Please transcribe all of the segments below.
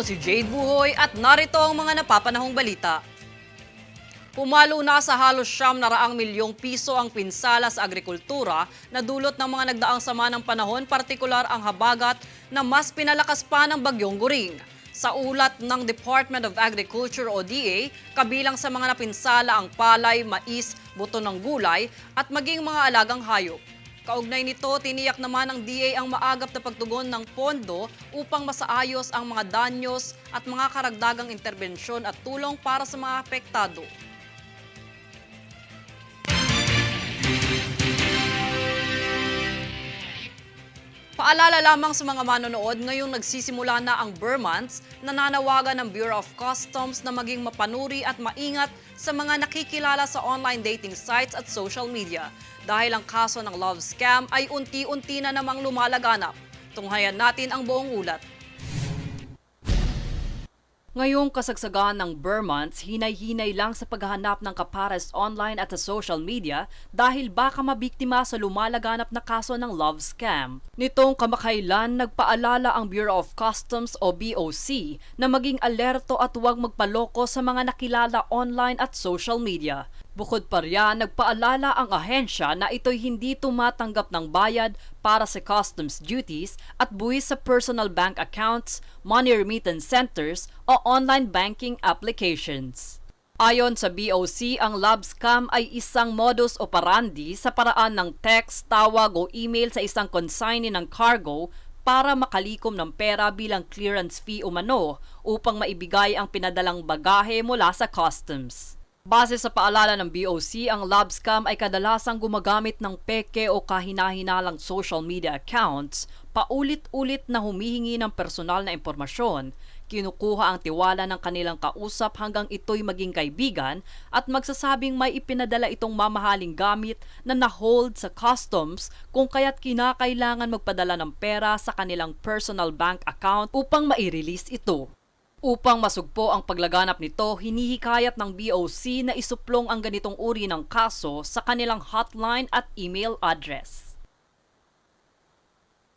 Ako si Jade Buhoy at narito ang mga napapanahong balita. Pumalo na sa halos siyam na raang milyong piso ang pinsala sa agrikultura na dulot ng mga nagdaang sama ng panahon, partikular ang habagat na mas pinalakas pa ng bagyong guring. Sa ulat ng Department of Agriculture o DA, kabilang sa mga napinsala ang palay, mais, buto ng gulay at maging mga alagang hayop. Kaugnay nito, tiniyak naman ng DA ang maagap na pagtugon ng pondo upang masaayos ang mga danyos at mga karagdagang interbensyon at tulong para sa mga apektado. Paalala lamang sa mga manonood, ngayong nagsisimula na ang Burr Months, nananawagan ng Bureau of Customs na maging mapanuri at maingat sa mga nakikilala sa online dating sites at social media dahil ang kaso ng love scam ay unti-unti na namang lumalaganap. Tunghayan natin ang buong ulat. Ngayong kasagsagan ng Burr Months, hinay-hinay lang sa paghahanap ng kapares online at sa social media dahil baka mabiktima sa lumalaganap na kaso ng love scam. Nitong kamakailan, nagpaalala ang Bureau of Customs o BOC na maging alerto at huwag magpaloko sa mga nakilala online at social media. Bukod pa riyan, nagpaalala ang ahensya na ito'y hindi tumatanggap ng bayad para sa customs duties at buwis sa personal bank accounts, money remittance centers o online banking applications. Ayon sa BOC, ang love scam ay isang modus operandi sa paraan ng text, tawag o email sa isang consignee ng cargo para makalikom ng pera bilang clearance fee umano upang maibigay ang pinadalang bagahe mula sa customs. Base sa paalala ng BOC, ang love scam ay kadalasang gumagamit ng peke o kahinahinalang social media accounts, paulit-ulit na humihingi ng personal na impormasyon, kinukuha ang tiwala ng kanilang kausap hanggang ito'y maging kaibigan at magsasabing may ipinadala itong mamahaling gamit na na-hold sa customs kung kaya't kinakailangan magpadala ng pera sa kanilang personal bank account upang mai-release ito. Upang masugpo ang paglaganap nito, hinihikayat ng BOC na isuplong ang ganitong uri ng kaso sa kanilang hotline at email address.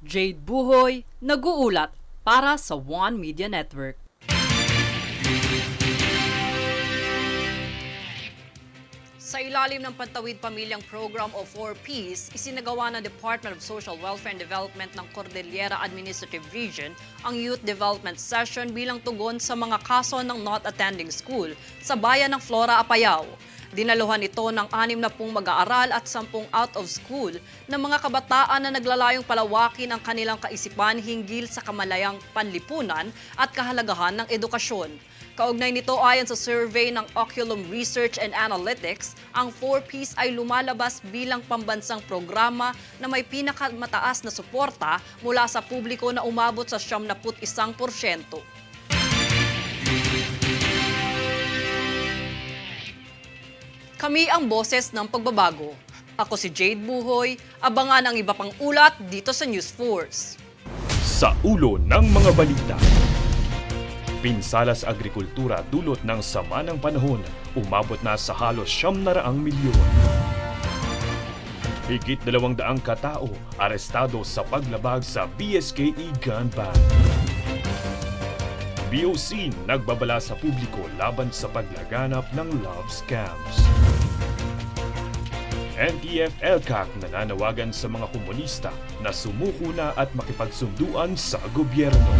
Jade Buhoy, nag-uulat para sa One Media Network. Sa ilalim ng Pantawid Pamilyang Program o 4Ps, isinagawa ng Department of Social Welfare and Development ng Cordillera Administrative Region ang Youth Development Session bilang tugon sa mga kaso ng not attending school sa bayan ng Flora, Apayao. Dinaluhan ito ng anim na pong mag-aaral at sampung out of school na mga kabataan na naglalayong palawakin ang kanilang kaisipan hinggil sa kamalayang panlipunan at kahalagahan ng edukasyon. Kaugnay nito ayon sa survey ng Oculum Research and Analytics, ang 4Ps ay lumalabas bilang pambansang programa na may pinakamataas na suporta mula sa publiko na umabot sa 71%. Kami ang boses ng pagbabago. Ako si Jade Buhoy. Abangan ang iba pang ulat dito sa News Force. Sa ulo ng mga balita. Pinsala sa agrikultura dulot ng sama ng panahon, umabot na sa halos siyam na raang milyon. Higit dalawang daang katao arestado sa paglabag sa BSKE gun ban. BOC nagbabala sa publiko laban sa paglaganap ng love scams. NTF-ELCAC nananawagan sa mga komunista na sumuko na at makipagsunduan sa gobyerno.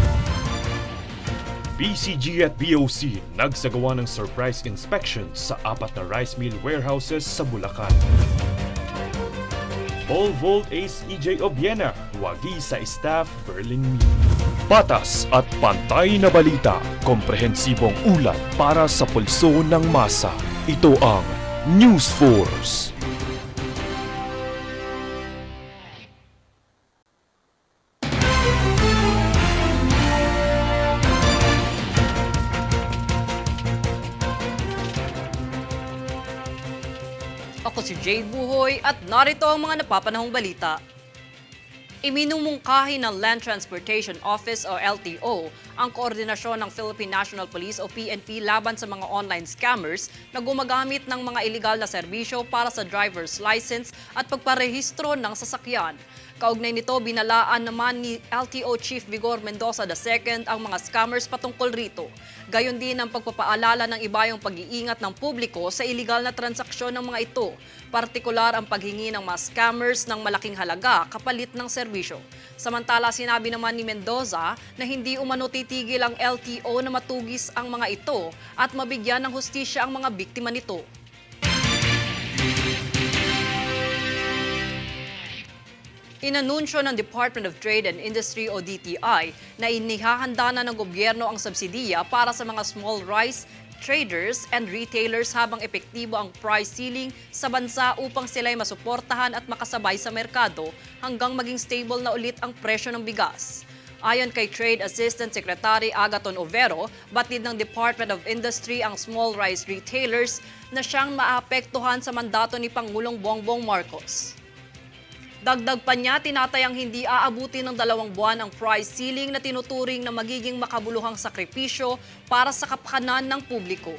BCG at BOC nagsagawa ng surprise inspection sa apat na rice mill warehouses sa Bulacan. Paul Volt Ace EJ Obiena, wagi sa staff Berlin Mill. Patas at pantay na balita, komprehensibong ulat para sa pulso ng masa. Ito ang News Force. Ako si Jade Buhoy at narito ang mga napapanahong balita. Iminumungkahi ng Land Transportation Office o LTO ang koordinasyon ng Philippine National Police o PNP laban sa mga online scammers na gumagamit ng mga illegal na serbisyo para sa driver's license at pagparehistro ng sasakyan. Kaugnay nito, binalaan naman ni LTO Chief Vigor Mendoza II ang mga scammers patungkol rito. Gayon din ang pagpapaalala ng iba yung pag-iingat ng publiko sa iligal na transaksyon ng mga ito, partikular ang paghingi ng mga scammers ng malaking halaga kapalit ng serbisyo. Samantala, sinabi naman ni Mendoza na hindi umano titigil ang LTO na matugis ang mga ito at mabigyan ng hustisya ang mga biktima nito. Inanunsyo ng Department of Trade and Industry o DTI na inihahanda na ng gobyerno ang subsidiya para sa mga small rice traders and retailers habang epektibo ang price ceiling sa bansa upang sila'y masuportahan at makasabay sa merkado hanggang maging stable na ulit ang presyo ng bigas. Ayon kay Trade Assistant Secretary Agaton Overo, batid ng Department of Industry ang small rice retailers na siyang maapektuhan sa mandato ni Pangulong Bongbong Marcos. Dagdag pa niya, tinatayang hindi aabuti ng dalawang buwan ang price ceiling na tinuturing na magiging makabuluhang sakripisyo para sa kapakanan ng publiko.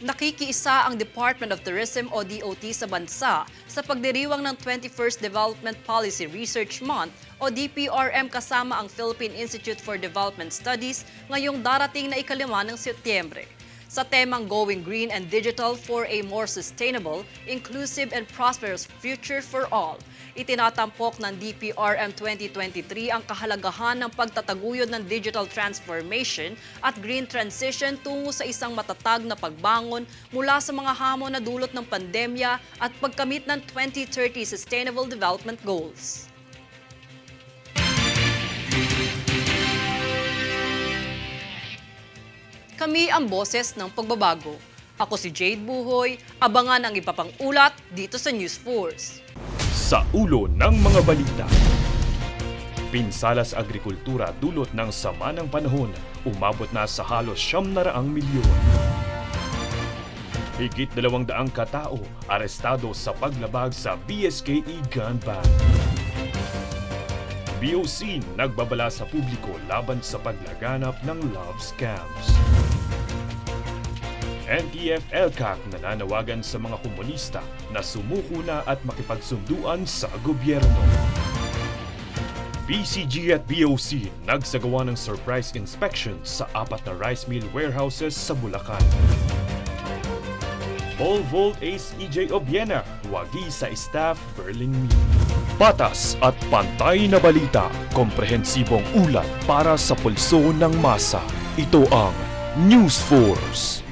Nakikiisa ang Department of Tourism o DOT sa bansa sa pagdiriwang ng 21st Development Policy Research Month o DPRM kasama ang Philippine Institute for Development Studies ngayong darating na ikalima ng Setyembre sa temang Going Green and Digital for a More Sustainable, Inclusive and Prosperous Future for All. Itinatampok ng DPRM 2023 ang kahalagahan ng pagtataguyod ng digital transformation at green transition tungo sa isang matatag na pagbangon mula sa mga hamon na dulot ng pandemya at pagkamit ng 2030 Sustainable Development Goals. Kami ang boses ng pagbabago. Ako si Jade Buhoy. Abangan ang iba pang ulat dito sa News Force. Sa ulo ng mga balita. Pinsala sa agrikultura dulot ng sama ng panahon, umabot na sa halos siyam na raang milyon. Higit dalawang daang katao arestado sa paglabag sa BSKE gun ban. BOC nagbabala sa publiko laban sa paglaganap ng love scams. NTF-ELCAC nananawagan sa mga komunista na sumuko na at makipagsunduan sa gobyerno. PCG at BOC nagsagawa ng surprise inspection sa apat na rice mill warehouses sa Bulacan. Paul Volt Ace EJ Obiena, wagi sa staff Berlin Meat. Patas at pantay na balita, komprehensibong ulat para sa pulso ng masa. Ito ang News Force.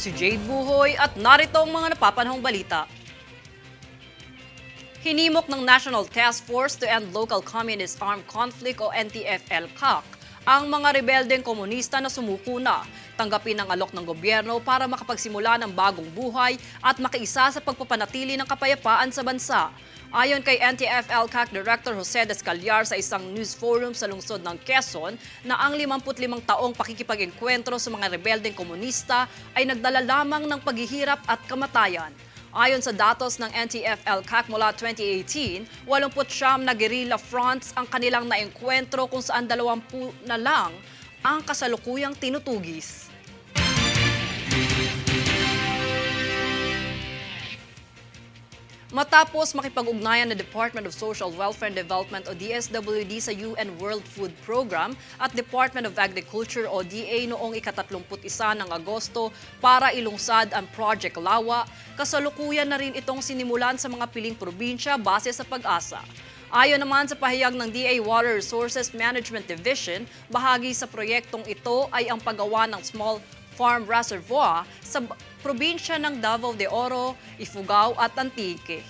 Si Jade Buhoy at narito ang mga napapanahong balita. Hinimok ng National Task Force to End Local Communist Armed Conflict o NTF-ELCAC ang mga rebeldeng komunista na sumuko na, tanggapin ang alok ng gobyerno para makapagsimula ng bagong buhay at makiisa sa pagpapanatili ng kapayapaan sa bansa. Ayon kay NTF-ELCAC Director Jose Descallar sa isang news forum sa lungsod ng Quezon na ang 55 taong pakikipag-enkwentro sa mga rebeldeng komunista ay nagdala lamang ng paghihirap at kamatayan. Ayon sa datos ng NTF-ELCAC mula 2018, 89 na guerrilla fronts ang kanilang naengkwentro kung saan 20 na lang ang kasalukuyang tinutugis. Matapos makipag-ugnayan ng Department of Social Welfare and Development o DSWD sa UN World Food Program at Department of Agriculture o DA noong ika-31 ng Agosto para ilungsad ang Project Lawa, kasalukuyan na rin itong sinimulan sa mga piling probinsya base sa pag-asa. Ayon naman sa pahayag ng DA Water Resources Management Division, bahagi sa proyektong ito ay ang paggawa ng small farm reservoir sa probinsya ng Davao de Oro, Ifugao at Antique.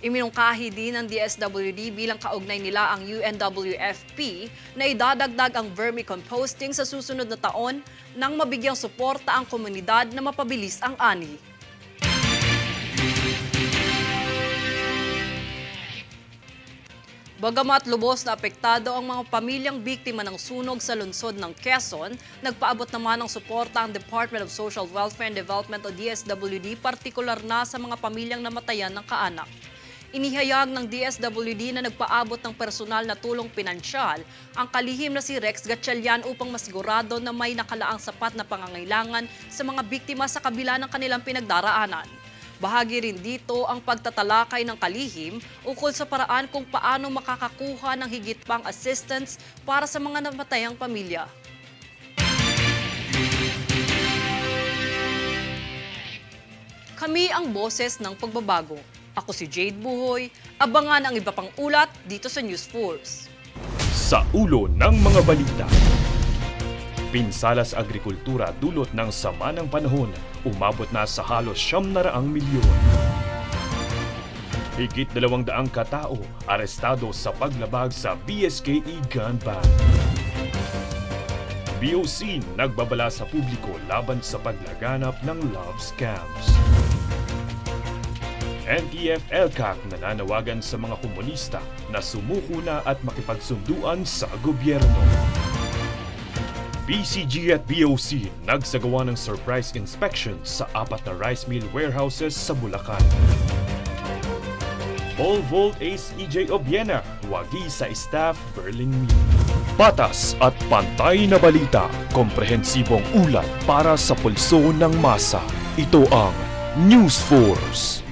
Iminungkahi din ng DSWD bilang kaugnay nila ang UNWFP na idadagdag ang vermicomposting sa susunod na taon nang mabigyang suporta ang komunidad na mapabilis ang ani. Bagamat lubos na apektado ang mga pamilyang biktima ng sunog sa lungsod ng Quezon, nagpaabot naman ng suporta ang Department of Social Welfare and Development o DSWD partikular na sa mga pamilyang namatayan ng kaanak. Inihayag ng DSWD na nagpaabot ng personal na tulong pinansyal ang kalihim na si Rex Gatchalian upang masigurado na may nakalaang sapat na pangangailangan sa mga biktima sa kabila ng kanilang pinagdaraanan. Bahagi rin dito ang pagtatalakay ng kalihim ukol sa paraan kung paano makakakuha ng higit pang assistance para sa mga namatayang pamilya. Kami ang boses ng pagbabago. Ako si Jade Buhoy. Abangan ang iba pang ulat dito sa News Force. Sa ulo ng mga balita. Pinsalas agrikultura dulot ng sama ng panahon, umabot na sa halos siyam na raang milyon. Higit dalawang daang katao arestado sa paglabag sa BSKE gun ban. BOC nagbabala sa publiko laban sa paglaganap ng love scams. NTF-ELCAC nananawagan sa mga komunista na sumuko na at makipagsunduan sa gobyerno. PCG at BOC nagsagawa ng surprise inspection sa apat na rice mill warehouses sa Bulacan. Paul Volt Ace EJ Obiena, wagi sa staff Berlin Mill. Patas at pantay na balita, komprehensibong ulat para sa pulso ng masa. Ito ang News Force.